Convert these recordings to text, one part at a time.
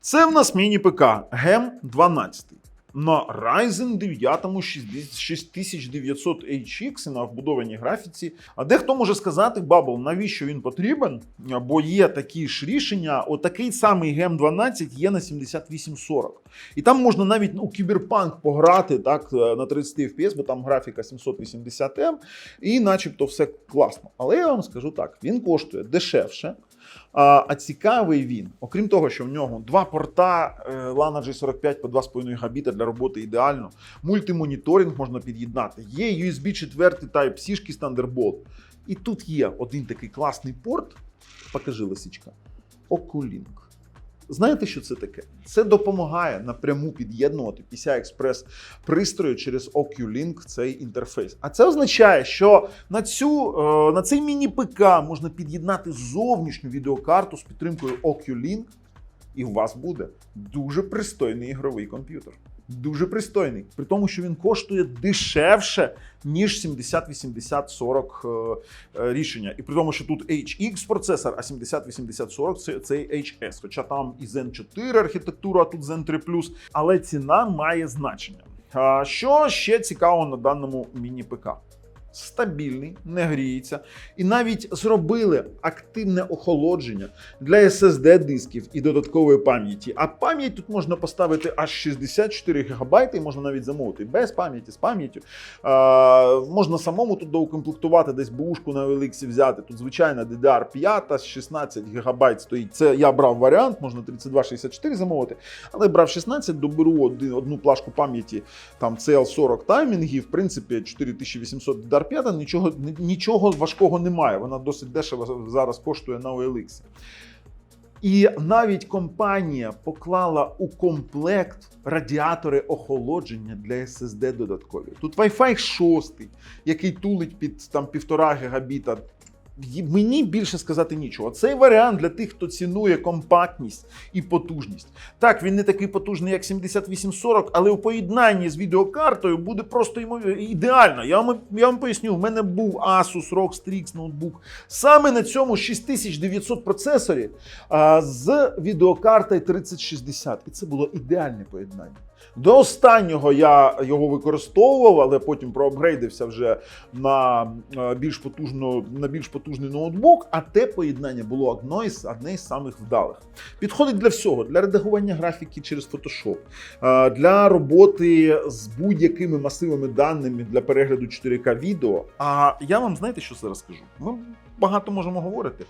Це в нас міні-ПК GEM 12 на Ryzen 9 6900 HX на вбудованій графіці. А дехто може сказати, Бабл, навіщо він потрібен? Бо є такі ж рішення. Отакий самий GEM 12 є на 7840. І там можна навіть у кіберпанк пограти так на 30 FPS, бо там графіка 780M, і начебто все класно. Але я вам скажу так: він коштує дешевше. А, цікавий він, окрім того, що в нього два порта Lana G45 по 2,5 габіта для роботи ідеально. Мультимоніторинг можна під'єднати. Є USB 4 Type-C шки Thunderbolt. І тут є один такий класний порт. Покажи лисичка. Oculink. Знаєте, що це таке? Це допомагає напряму під'єднувати PCI-Express пристрою через OcuLink цей інтерфейс. А це означає, що на цю е, на цей міні-ПК можна під'єднати зовнішню відеокарту з підтримкою OcuLink, і у вас буде дуже пристойний ігровий комп'ютер. Дуже пристойний, при тому, що він коштує дешевше, ніж 70-80-40 е, е, рішення. І при тому, що тут HX процесор, а 70-80-40 це, це HS. Хоча там і Zen 4 архітектура, а тут Zen 3 але ціна має значення. А що ще цікаво на даному міні-ПК? Стабільний, не гріється, і навіть зробили активне охолодження для SSD дисків і додаткової пам'яті. А пам'ять тут можна поставити аж 64 ГБ, і можна навіть замовити без пам'яті, з пам'яттю. Можна самому тут доукомплектувати, десь бушку на OLX взяти. Тут звичайна DDR5 з 16 ГБ стоїть. Це я брав варіант, можна 3264 замовити, але брав 16, доберу один, одну плашку пам'яті, там CL40 таймінгів, в принципі, 4800 DDR5, нічого, нічого важкого немає. Вона досить дешево зараз коштує на OLX. І навіть компанія поклала у комплект радіатори охолодження для SSD додаткові. Тут Wi-Fi 6, який тулить під там півтора гігабіта. Мені більше сказати нічого. Цей варіант для тих, хто цінує компактність і потужність. Так, він не такий потужний, як 7840, але у поєднанні з відеокартою буде просто ідеально. Я вам, я вам поясню, в мене був Asus ROG Strix ноутбук саме на цьому 6900 процесорі а, з відеокартою 3060. І це було ідеальне поєднання. До останнього я його використовував, але потім проапгрейдився вже на е, більш потужну, на більш потужний ноутбук. А те поєднання було одне із, одне із самих вдалих. Підходить для всього: для редагування графіки через Photoshop, е, для роботи з будь-якими масивами даними для перегляду 4К відео. А я вам знаєте, що зараз скажу? Багато можемо говорити.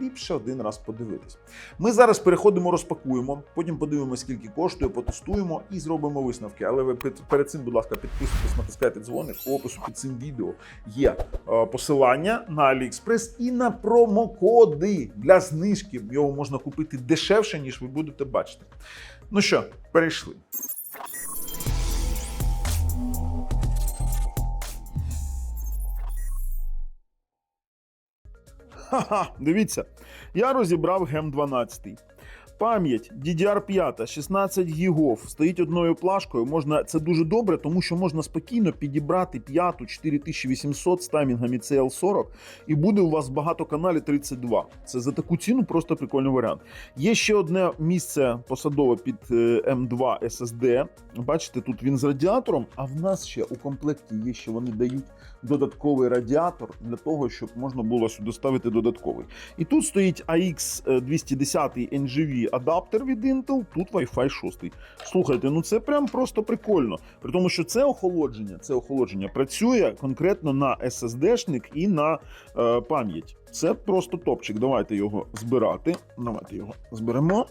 Ліпше один раз подивитись. Ми зараз переходимо, розпакуємо, потім подивимося, скільки коштує, потестуємо і зробимо висновки. Але ви перед цим, будь ласка, підписуйтесь, натискайте дзвоник. В опису під цим відео є е, посилання на AliExpress і на промокоди для знижки. Його можна купити дешевше, ніж ви будете бачити. Ну що, перейшли. Ха-ха, дивіться, я розібрав гем 12. Пам'ять DDR5 16 гігов стоїть одною плашкою. Можна це дуже добре, тому що можна спокійно підібрати п'яту 4800 з таймінгами CL40, і буде у вас в багатоканалі 32. Це за таку ціну просто прикольний варіант. Є ще одне місце посадове під е, M2 SSD. Бачите, тут він з радіатором, а в нас ще у комплекті є, що вони дають додатковий радіатор для того, щоб можна було сюди ставити додатковий. І тут стоїть AX 210 Адаптер від Intel, тут Wi-Fi 6. Слухайте, ну це прям просто прикольно. При тому, що це охолодження, це охолодження працює конкретно на SSD-шник і на е, пам'ять. Це просто топчик. Давайте його збирати. Давайте його зберемо.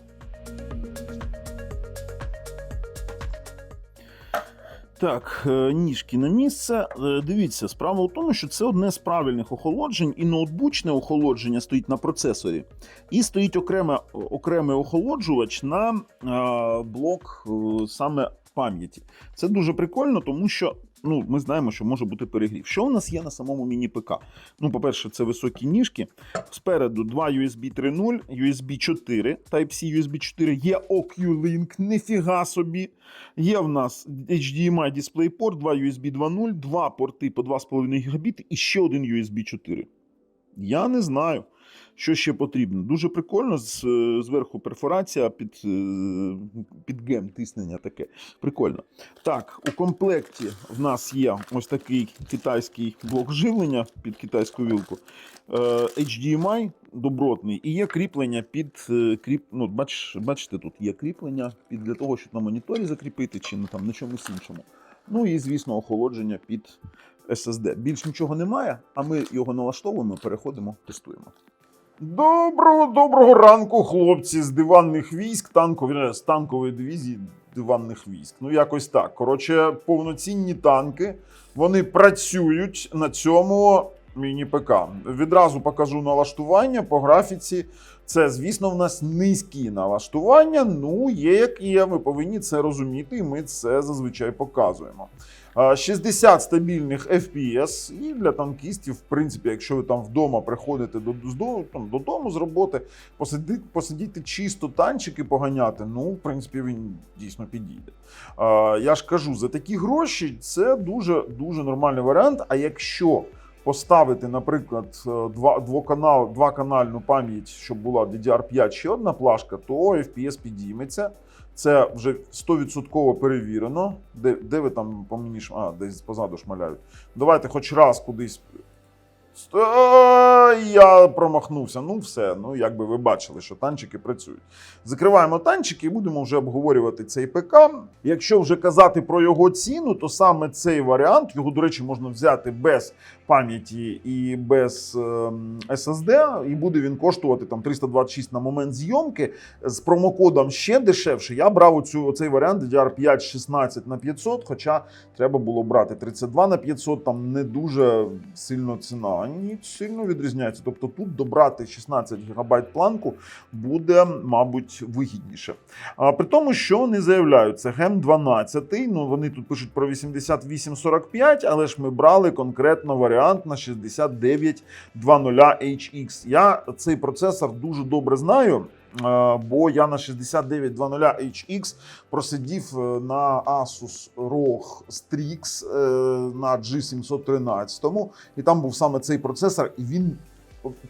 Так, е, ніжки на місце. Е, Дивіться, справа у тому, що це одне з правильних охолоджень, і ноутбучне охолодження стоїть на процесорі, і стоїть окреме, окремий охолоджувач на е, блок саме пам'яті. Це дуже прикольно, тому що. Ну, ми знаємо, що може бути перегрів. Що у нас є на самому міні-ПК? Ну, по-перше, це високі ніжки. Спереду два USB 3.0, USB 4, Type-C USB 4, є OcuLink, ніфіга собі. Є в нас HDMI DisplayPort, два USB 2.0, два порти по 2,5 Гбіт і ще один USB 4. Я не знаю. Що ще потрібно? Дуже прикольно. е, Зверху перфорація під, е, під гем тиснення таке. Прикольно. Так, у комплекті в нас є ось такий китайський блок живлення під китайську вілку. Е, HDMI добротний і є кріплення під кріп. Ну, бач, бачите, тут є кріплення під для того, щоб на моніторі закріпити чи на, там, на чомусь іншому. Ну і, звісно, охолодження під SSD. Більш нічого немає, а ми його налаштовуємо, переходимо, тестуємо. Доброго доброго ранку, хлопці з диванних військ, танкові з танкової дивізії диванних військ. Ну, якось так. Коротше, повноцінні танки. Вони працюють на цьому міні-ПК. Відразу покажу налаштування по графіці. Це, звісно, в нас низькі налаштування. Ну, є як є. Ви повинні це розуміти, і ми це зазвичай показуємо. А, 60 стабільних FPS, і для танкістів, в принципі, якщо ви там вдома приходите до, там, додому з роботи, посидіти, посидіти чисто танчики поганяти, ну, в принципі, він дійсно підійде. Я ж кажу, за такі гроші це дуже дуже нормальний варіант. А якщо поставити, наприклад, е, два, двоканал, двоканальну пам'ять, щоб була DDR5 ще одна плашка, то FPS підійметься. Це вже 100% перевірено. Де, де ви там по мені ш- А, десь позаду шмаляють. Давайте хоч раз кудись. Я промахнувся. Ну, все. Ну, якби ви бачили, що танчики працюють. Закриваємо танчики і будемо вже обговорювати цей ПК. Якщо вже казати про його ціну, то саме цей варіант, його, до речі, можна взяти без пам'яті і без ем, SSD, і буде він коштувати там 326 на момент зйомки. З промокодом ще дешевше. Я брав оцю, оцей варіант DDR5 16 на 500, хоча треба було брати 32 на 500, там не дуже сильно ціна. Ні, сильно відрізняється. Тобто тут добрати 16 ГБ планку буде, мабуть, вигідніше. А, при тому, що вони це гем 12, ну вони тут пишуть про 8845, але ж ми брали конкретно варіант на 6920HX. Я цей процесор дуже добре знаю. Е, Бо я на 6920HX просидів е, на Asus ROG Strix е, на G713, і там був саме цей процесор, і він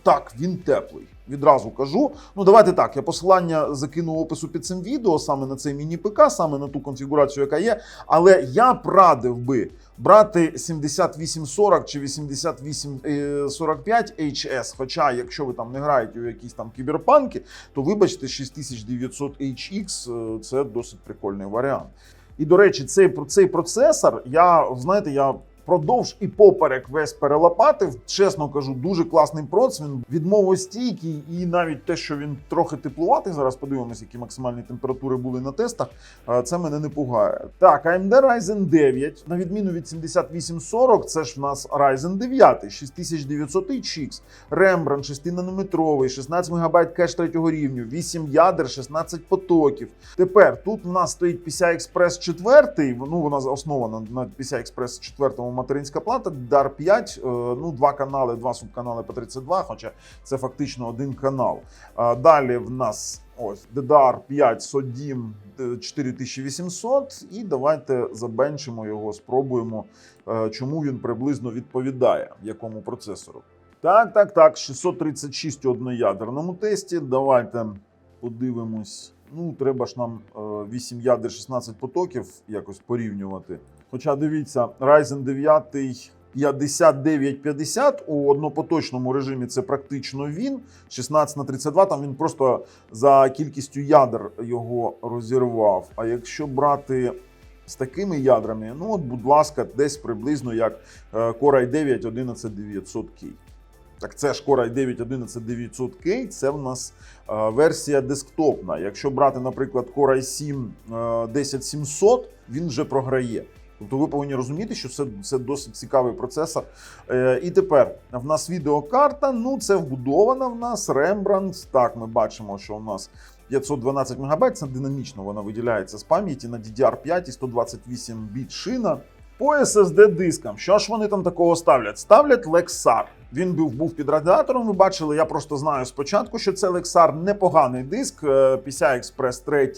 так, він теплий. Відразу кажу. Ну, давайте так. Я посилання закину в опису під цим відео саме на цей міні-ПК, саме на ту конфігурацію, яка є. Але я б радив би брати 7840 чи 8845 HS. Хоча, якщо ви там не граєте у якісь там кіберпанки, то вибачте, 6900 HX е, це досить прикольний варіант. І до речі, цей, цей процесор, я знаєте, я. Продовж і поперек весь перелопатив. Чесно кажу, дуже класний проц. Він відмовостійкий, і навіть те, що він трохи теплуватий. Зараз подивимося, які максимальні температури були на тестах. е, Це мене не пугає. Так, AMD Ryzen 9, на відміну від 7840, це ж в нас Ryzen 9, 6900 HX, Rembrandt 6-нанометровий, 16 МБ кеш 3 рівню, 8 ядер, 16 потоків. Тепер тут в нас стоїть PCI Express 4, ну вона основана на PCI Express 4 материнська плата, DAR 5, е, ну два канали, два субканали по 32, хоча це фактично один канал. Далі в нас ось DDR 5 SODIMM е, 4800, і давайте забенчимо його, спробуємо, е, чому він приблизно відповідає якому процесору. Так, так, так, 636 у одноядерному тесті. Давайте подивимось. Ну, треба ж нам е, 8 ядер 16 потоків якось порівнювати. Хоча дивіться, Ryzen 9 5950 у однопоточному режимі це практично він. 16 на 32, там він просто за кількістю ядер його розірвав. А якщо брати з такими ядрами, ну от, будь ласка, десь приблизно як е, Core i9 11900K. Так це ж Core i9 11900K, це в нас е, версія десктопна. Якщо брати, наприклад, Core i7 е, 10700, він вже програє. Тобто ви повинні розуміти, що це, це досить цікавий процесор. Е, і тепер в нас відеокарта. Ну, це вбудована в нас Rembrandt. Так, ми бачимо, що у нас 512 МБ, це динамічно вона виділяється з пам'яті на DDR5 і 128 біт шина. По SSD дискам, що ж вони там такого ставлять? Ставлять Lexar. Він був, був під радіатором. Ви бачили, я просто знаю спочатку, що це Lexar непоганий диск. PCI Express 3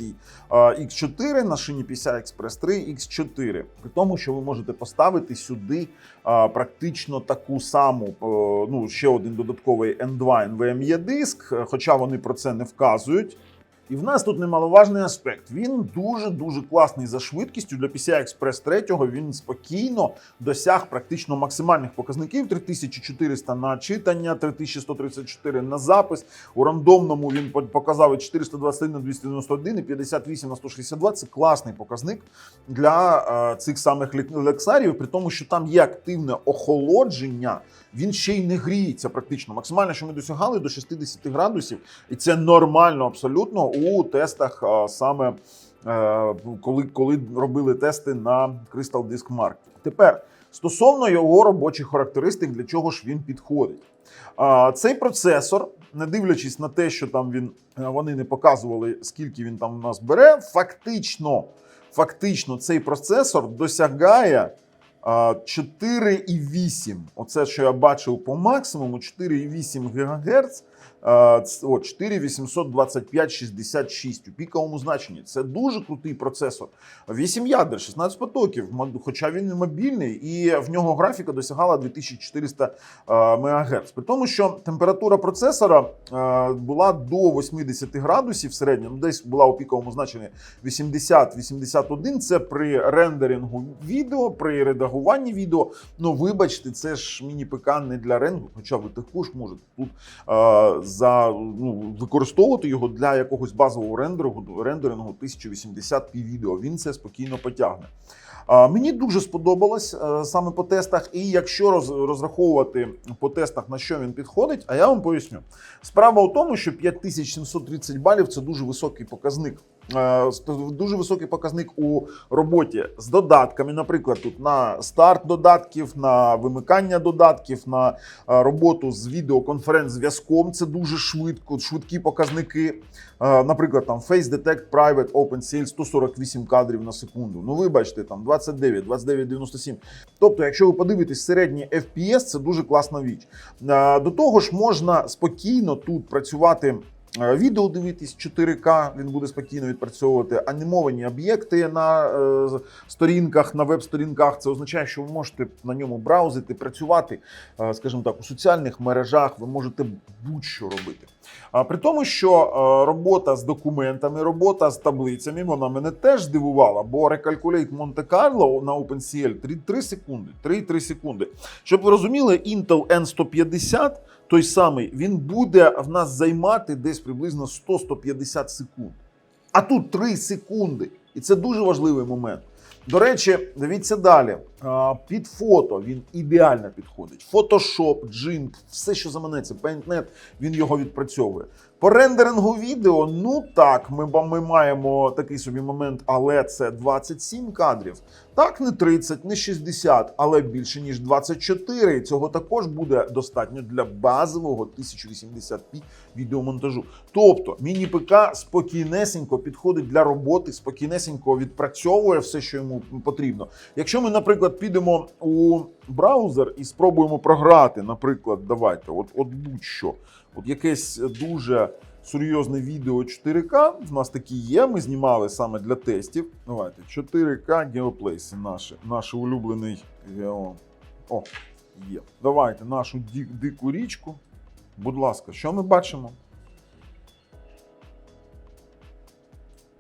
е, X4 на шині PCI Express 3 X4. При тому, що ви можете поставити сюди е, практично таку саму, е, ну ще один додатковий N2 NVMe диск, е, хоча вони про це не вказують. І в нас тут немаловажний аспект. Він дуже дуже класний за швидкістю для PCI Express 3. Він спокійно досяг практично максимальних показників: 3400 на читання, 3134 на запис. У рандомному він показав і 421 на 291 і 58 на 162. Це класний показник для е, цих самих лексарів, при тому, що там є активне охолодження. Він ще й не гріється практично. Максимально, що ми досягали до 60 градусів, і це нормально абсолютно у тестах саме е, коли, коли робили тести на Crystal Disk Mark. Тепер стосовно його робочих характеристик, для чого ж він підходить. Цей процесор, не дивлячись на те, що там він е, вони не показували, скільки він там у нас бере, фактично, фактично цей процесор досягає. А, 4,8. Оце, що я бачив по максимуму, 4,8 ГГц. Ц- От 4825-66 у піковому значенні. Це дуже крутий процесор. 8 ядер, 16 потоків, хоча він не мобільний, і в нього графіка досягала 2400 е, МГц. При тому, що температура процесора е, була до 80 градусів середньому, десь була у піковому значенні 80-81. Це при рендерингу відео, при редагуванні відео. Ну, вибачте, це ж міні-ПК не для рендеру, хоча ви також можете тут е, за, ну, використовувати його для якогось базового рендерингу, рендерингу 1080p відео. Він це спокійно потягне. Мені дуже сподобалось е, саме по тестах, і якщо роз, розраховувати по тестах, на що він підходить, а я вам поясню. Справа у тому, що 5730 балів це дуже високий показник. Е, Дуже високий показник у роботі з додатками. Наприклад, тут на старт додатків, на вимикання додатків, на е, роботу з відеоконференц-зв'язком. Це дуже швидко, швидкі показники. Е, Наприклад, там Face Detect Private OpenCL 148 кадрів на секунду. Ну, вибачте, там 29, 29, 97. Тобто, якщо ви подивитесь середній FPS, це дуже класна річ. Е, До того ж, можна спокійно тут працювати. Е, Відео дивитись 4К, він буде спокійно відпрацьовувати анімовані об'єкти на е, сторінках, на веб-сторінках. Це означає, що ви можете на ньому браузити, працювати, е, скажімо так, у соціальних мережах. Ви можете будь-що робити. А при тому, що робота з документами, робота з таблицями, вона мене теж здивувала, бо Monte Carlo на OpenCL 3, 3 секунди. 3-3 секунди. Щоб ви розуміли, Intel N150, той самий, він буде в нас займати десь приблизно 100-150 секунд. А тут 3 секунди. І це дуже важливий момент. До речі, дивіться далі. Під фото він ідеально підходить. Фотошоп, джинк, все, що заманеться, PaintNet, він його відпрацьовує. По рендерингу відео, ну так, ми, ми маємо такий собі момент, але це 27 кадрів. Так, не 30, не 60, але більше ніж 24. І цього також буде достатньо для базового 1080p відеомонтажу. Тобто, міні-ПК спокійнесенько підходить для роботи, спокійнесенько відпрацьовує все, що йому потрібно. Якщо ми, наприклад, підемо у браузер і спробуємо програти, наприклад, давайте, от, от будь-що, от якесь дуже серйозне відео 4К. В нас такі є. Ми знімали саме для тестів. Давайте 4К геоплейси наші, наш улюблений гео. О, є. Давайте нашу дику річку. Будь ласка, що ми бачимо?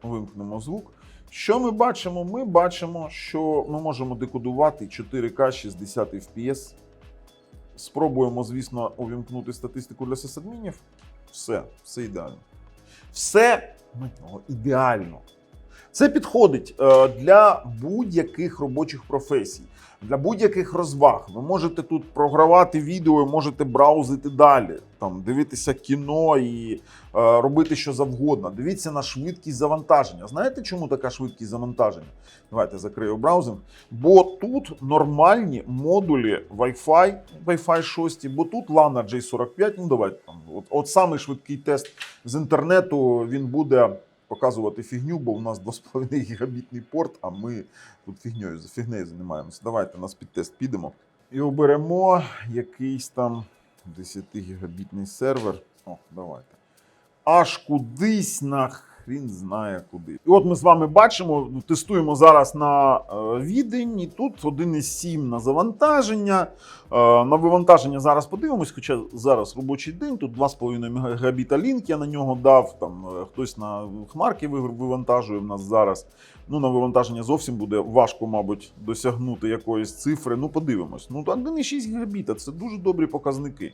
Вимкнемо звук. Що ми бачимо? Ми бачимо, що ми можемо декодувати 4К 60 FPS. Спробуємо, звісно, увімкнути статистику для сисадмінів. Все, все ідеально. Все ідеально. Це підходить е, для будь-яких робочих професій, для будь-яких розваг. Ви можете тут програвати відео, можете браузити далі, там дивитися кіно і е, робити що завгодно. Дивіться на швидкість завантаження. Знаєте, чому така швидкість завантаження? Давайте закрию браузинг. Бо тут нормальні модулі Wi-Fi, Wi-Fi 6, бо тут LAN J45. Ну давайте там. От, от самий швидкий тест з інтернету він буде показувати фігню, бо у нас 2,5 гігабітний порт, а ми тут фігньою за фігнею займаємося. Давайте на спідтест підемо. І оберемо якийсь там 10 гігабітний сервер. О, давайте. Аж кудись на хрін знає куди. І от ми з вами бачимо, тестуємо зараз на е, відень, і тут 1,7 на завантаження. Е, на вивантаження зараз подивимось, хоча зараз робочий день, тут 2,5 мегабіта лінк я на нього дав. Там е, хтось на хмарки вивантажує в нас зараз. Ну, на вивантаження зовсім буде важко, мабуть, досягнути якоїсь цифри. Ну, подивимось. Ну, 1,6 гігабіта це дуже добрі показники.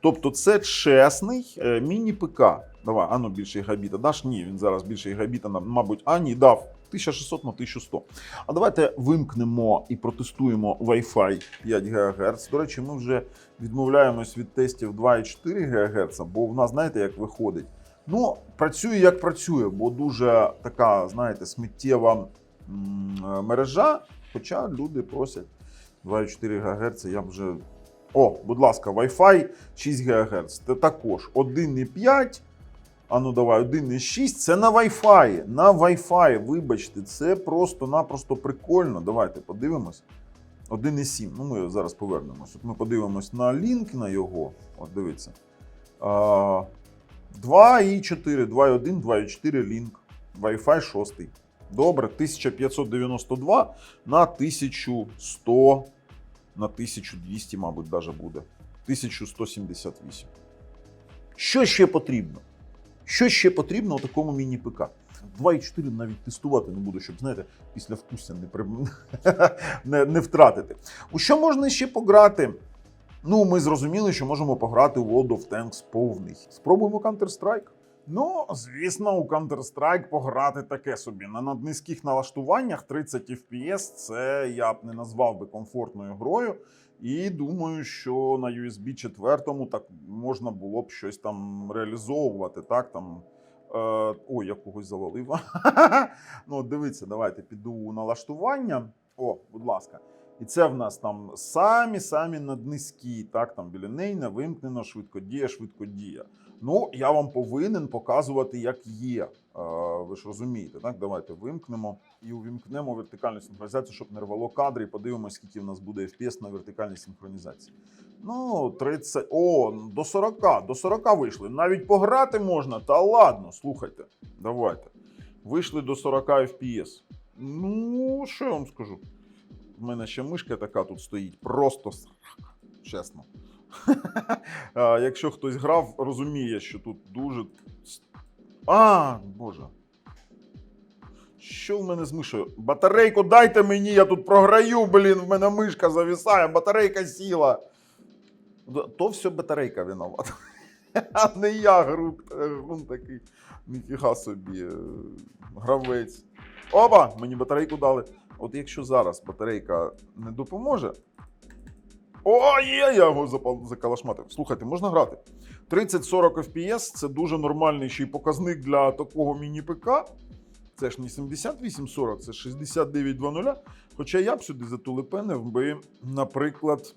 Тобто, це чесний міні-ПК. Давай, ану більше гігабіта. Даш? Ні, він зараз більше гігабіта, на- мабуть, а ні, дав 1600 на 1100. А давайте вимкнемо і протестуємо Wi-Fi 5 ГГц. До речі, ми вже відмовляємось від тестів 2,4 ГГц, бо в нас, знаєте, як виходить. Ну, працює як працює, бо дуже така, знаєте, сміттєва мережа. Хоча люди просять 2,4 ГГц, я вже. О, будь ласка, Wi-Fi 6 ГГц. Це також 1,5. А ну давай, 1,6. Це на Wi-Fi. На Wi-Fi, вибачте, це просто-напросто прикольно. Давайте подивимось. 1,7. Ну, ми зараз повернемось. От ми подивимось на лінк на його. От дивіться. 2,4, 2,1, 2,4 лінк. Wi-Fi 6. Добре, 1592 на 1100, на 1200, мабуть, даже буде. 1178. Що ще потрібно? Що ще потрібно у такому міні-ПК? 2,4 навіть тестувати не буду, щоб, знаєте, після вкуся не, при... не, не втратити. У що можна ще пограти? Ну, ми зрозуміли, що можемо пограти у World of Tanks повний. Спробуємо Counter-Strike. Ну, звісно, у Counter-Strike пограти таке собі. На наднизьких налаштуваннях 30 FPS це я б не назвав би комфортною грою. І думаю, що на USB 4 так можна було б щось там реалізовувати. Так, там, е, ой, я когось завалив. ну, дивіться, давайте піду у налаштування. О, будь ласка. І це в нас там самі-самі наднизькі, так, там біля неї не вимкнено швидкодія, швидкодія. Ну, я вам повинен показувати, як є. Е, ви ж розумієте, так? Давайте вимкнемо і увімкнемо вертикальну синхронізацію, щоб не рвало кадри, і подивимось, скільки в нас буде FPS на вертикальній синхронізації. Ну, 30. О, до 40. До 40 вийшли. Навіть пограти можна. Та ладно, слухайте. Давайте. Вийшли до 40 FPS. Ну, що я вам скажу? У мене ще мишка така тут стоїть. Просто срака, чесно. Якщо хтось грав, розуміє, що тут дуже. А, боже. Що в мене з мишею? Батарейку дайте мені, я тут програю, блін, в мене мишка зависає, батарейка сіла. То все батарейка виновата. А не я гру, грун такий. Ніфіга собі. е, Гравець. Опа! Мені батарейку дали. От якщо зараз батарейка не допоможе. О, є, я його закалашматив. Слухайте, можна грати. 30-40 FPS це дуже нормальний ще й показник для такого міні-ПК. Це ж не 7840, це 6920. Хоча я б сюди затулепенив би, наприклад,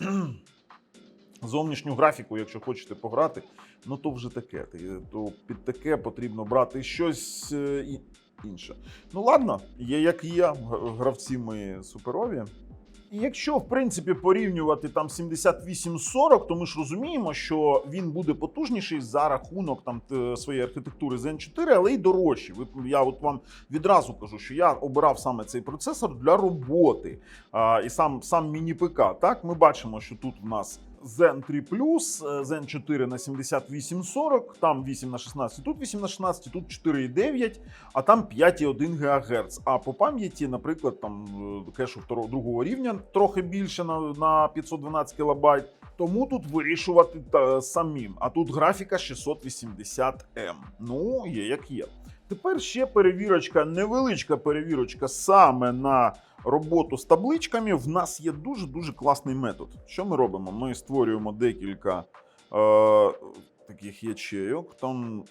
зовнішню графіку, якщо хочете пограти, ну то вже таке. То під таке потрібно брати щось е, інше. Ну ладно, є як є, гравці ми суперові. І якщо, в принципі, порівнювати там 7840, то ми ж розуміємо, що він буде потужніший за рахунок там своєї архітектури Zen 4, але й дорожчий. Я от вам відразу кажу, що я обирав саме цей процесор для роботи. А, і сам, сам міні-ПК. Так, ми бачимо, що тут у нас Zen 3 е, Zen 4 на 7840, там 8 на 16, тут 8 на 16, тут 4,9, а там 5,1 ГГц. А по пам'яті, наприклад, там е, кешу второго другого рівня трохи більше на, на 512 кБ. Тому тут вирішувати та, самим. А тут графіка 680М. Ну, є як є. Тепер ще перевірочка, невеличка перевірочка саме на роботу з табличками. В нас є дуже дуже класний метод. Що ми робимо? Ми створюємо декілька е, таких ячейок, там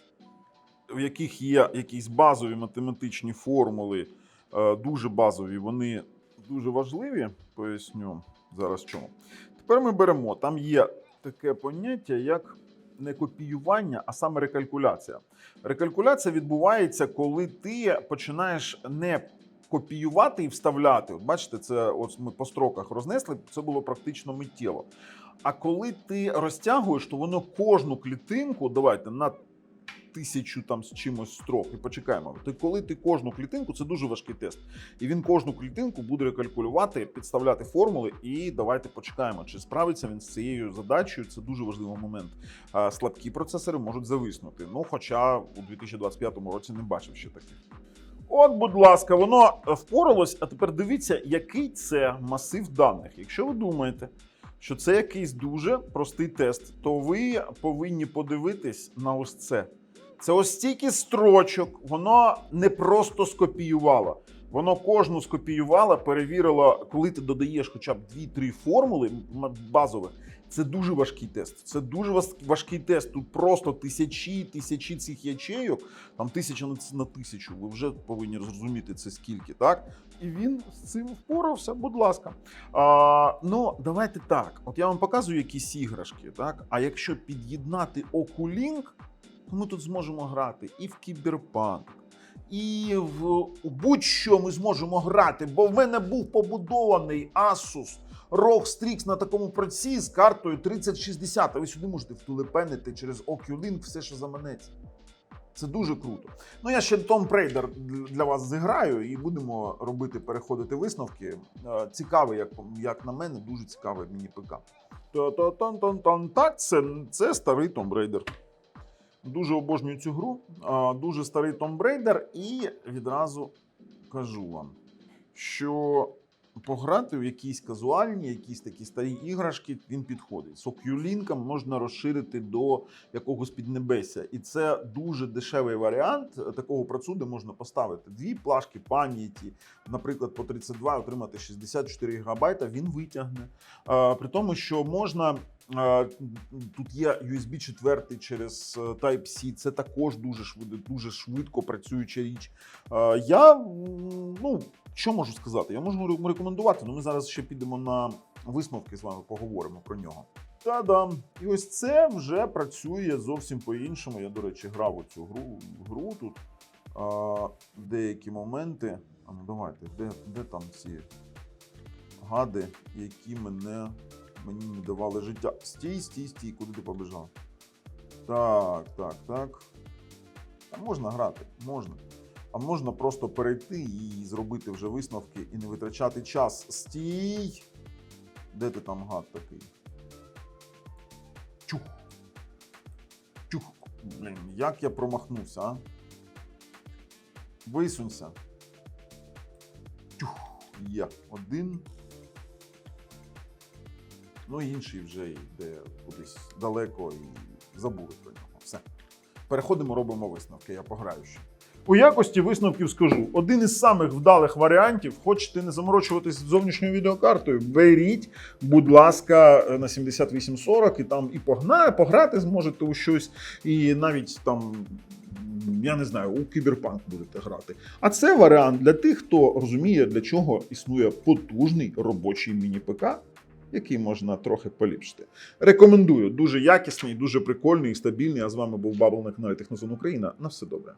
в яких є якісь базові математичні формули, е, дуже базові, вони дуже важливі. Поясню зараз чому. Тепер ми беремо. Там є таке поняття, як не копіювання, а саме рекалькуляція. Рекалькуляція відбувається, коли ти починаєш не копіювати і вставляти. От бачите, це от ми по строках рознесли, це було практично миттєво. А коли ти розтягуєш, то воно кожну клітинку, давайте на тисячу там з чимось строк, і почекаємо. То коли ти кожну клітинку, це дуже важкий тест. І він кожну клітинку буде рекалькулювати, підставляти формули. І давайте почекаємо, чи справиться він з цією задачею. Це дуже важливий момент. Слабкі процесори можуть зависнути. Ну, хоча у 2025 році не бачив ще таких. От, будь ласка, воно впоралось. А тепер дивіться, який це масив даних. Якщо ви думаєте, що це якийсь дуже простий тест, то ви повинні подивитись на ось це. Це ось стільки строчок, воно не просто скопіювало. Воно кожну скопіювало, перевірило, коли ти додаєш хоча б 2-3 формули базових. Це дуже важкий тест. Це дуже важ- важкий тест. Тут просто тисячі, тисячі цих ячейок, там тисяча на тисячу. Ви вже повинні зрозуміти це скільки, так? І він з цим впорався, будь ласка. А, ну, давайте так. От я вам показую якісь іграшки, так? А якщо під'єднати Oculink, ми тут зможемо грати і в кіберпанк, і в будь-що ми зможемо грати, бо в мене був побудований Asus ROG Strix на такому проці з картою 3060. А ви сюди можете втулепенити через Oculink все, що заманеться. Це дуже круто. Ну, я ще Tom Raider для вас зіграю і будемо робити, переходити висновки. Е, Цікавий, як, як на мене, дуже цікавий міні-ПК. Та-та-тан-тан-тан. Так, це, це старий Tomb Raider. Дуже обожнюю цю гру. Дуже старий Raider. І відразу кажу вам, що пограти в якісь казуальні, якісь такі старі іграшки, він підходить. З Oculink можна розширити до якогось піднебесся. І це дуже дешевий варіант такого працю, де можна поставити дві плашки пам'яті, наприклад, по 32 отримати 64 гігабайта, він витягне. При тому, що можна. Тут є USB 4 через е, Type-C, це також дуже швидко, дуже швидко працююча річ. Я ну що можу сказати? Я можу рекомендувати, але ми зараз ще підемо на висновки з вами, поговоримо про нього. Та-дам! І ось це вже працює зовсім по-іншому. Я, до речі, грав у цю гру, гру тут. А, деякі моменти. А ну давайте, де, де там ці гади, які мене, мені не давали життя. Стій, стій, стій, куди ти побіжав? Так, так, так. Та можна грати, можна. А можна просто перейти і зробити вже висновки і не витрачати час. Стій! Де ти там гад такий? Чух. Чух. Блін, як я промахнувся, а? Висунься. Чух. Є. Один. Ну, інший вже йде кудись далеко і забули про нього. Все. Переходимо, робимо висновки. Я пограю ще. У якості висновків скажу: один із самих вдалих варіантів, хочете не заморочуватись зовнішньою відеокартою, беріть, будь ласка, на 7840 і там і погна, пограти зможете у щось, і навіть там. Я не знаю, у кіберпанк будете грати. А це варіант для тих, хто розуміє, для чого існує потужний робочий міні-ПК, який можна трохи поліпшити. Рекомендую. Дуже якісний, дуже прикольний і стабільний. А з вами був Бабл на каналі Технозон Україна. На все добре.